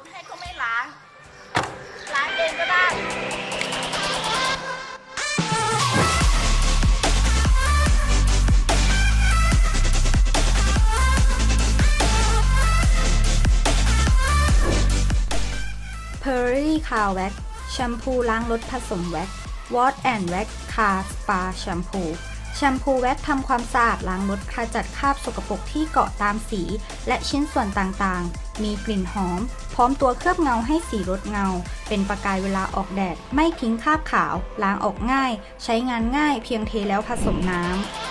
ถให้ก็ไม่ล้าง ล้างเองก็ได้เพอร์รี่คาวแว็กแชมพูล้างรถผสมแว็กวอตแอนด์แว็กคาสปาแชมพู แชมพูแว็กทำความสะอาดล้างรถขจัดคราบสกปรกที่เกาะตามสี และชิ้นส่วนต่างๆ มีกลิ่นหอม พร้อมตัวเคลือบเงาให้สีรถเงา เป็นประกายเวลาออกแดด ไม่ทิ้งคราบขาว ล้างออกง่าย ใช้งานง่ายเพียงเทแล้วผสมน้ำ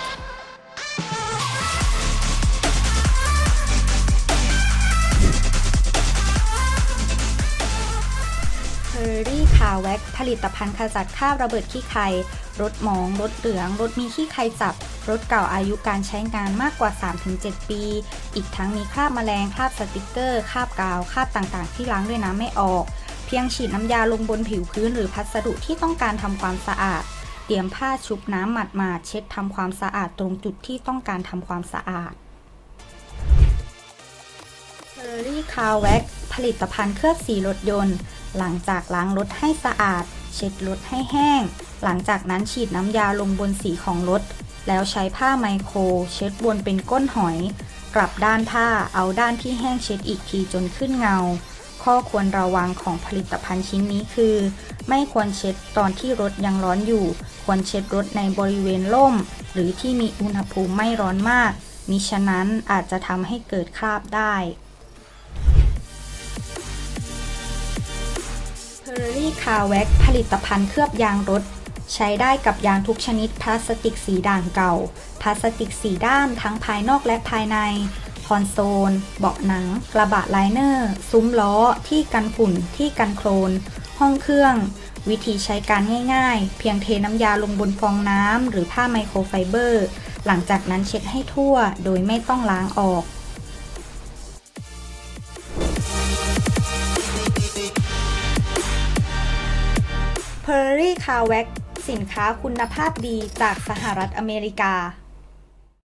แว็กผลิตภัณฑ์ขจัดคราบระเบิดขี้ไครถหมอง รถเหลือง รถมีขี้ไคจับ รถเก่าอายุการใช้งานมากกว่า 3-7 ปี อีกทั้งมีคราบแมลง คราบสติกเกอร์ คราบกาว คราบต่างๆ ที่ล้างด้วยน้ำไม่ออก เพียงฉีดน้ำยาลงบนผิวพื้นหรือพัสดุที่ต้องการทำความสะอาด เตรียมผ้าชุบน้ำหมาดๆเช็ดทำความสะอาดตรงจุดที่ต้องการทำความสะอาดเ e อรี่คาแว็กผลิตภัณฑ์เคลือบสีรถยนต์ หลังจากล้างรถให้สะอาด เช็ดรถให้แห้ง หลังจากนั้นฉีดน้ำยาลงบนสีของรถ แล้วใช้ผ้าไมโคร เช็ดวนเป็นก้นหอย กลับด้านผ้าเอาด้านที่แห้งเช็ดอีกทีจนขึ้นเงา ข้อควรระวังของผลิตภัณฑ์ชิ้นนี้คือ ไม่ควรเช็ดตอนที่รถยังร้อนอยู่ ควรเช็ดรถในบริเวณร่ม หรือที่มีอุณหภูมิไม่ร้อนมากมิฉะนั้นอาจจะทำให้เกิดคราบได้ คาแว็กผลิตภัณฑ์เคลือบยางรถ ใช้ได้กับยางทุกชนิดพลาสติกสีด่างเก่า พลาสติกสีด้านทั้งภายนอกและภายใน คอนโซล เบาะหนัง กระบะไลเนอร์ ซุ้มล้อ ที่กันฝุ่น ที่กันโคลน ห้องเครื่อง วิธีใช้การง่ายๆ เพียงเทน้ำยาลงบนฟองน้ำหรือผ้าไมโครไฟเบอร์ หลังจากนั้นเช็ดให้ทั่วโดยไม่ต้องล้างออก p e r r y c a r w a x สินค้าคุณภาพดีจากสหรัฐอเมริกา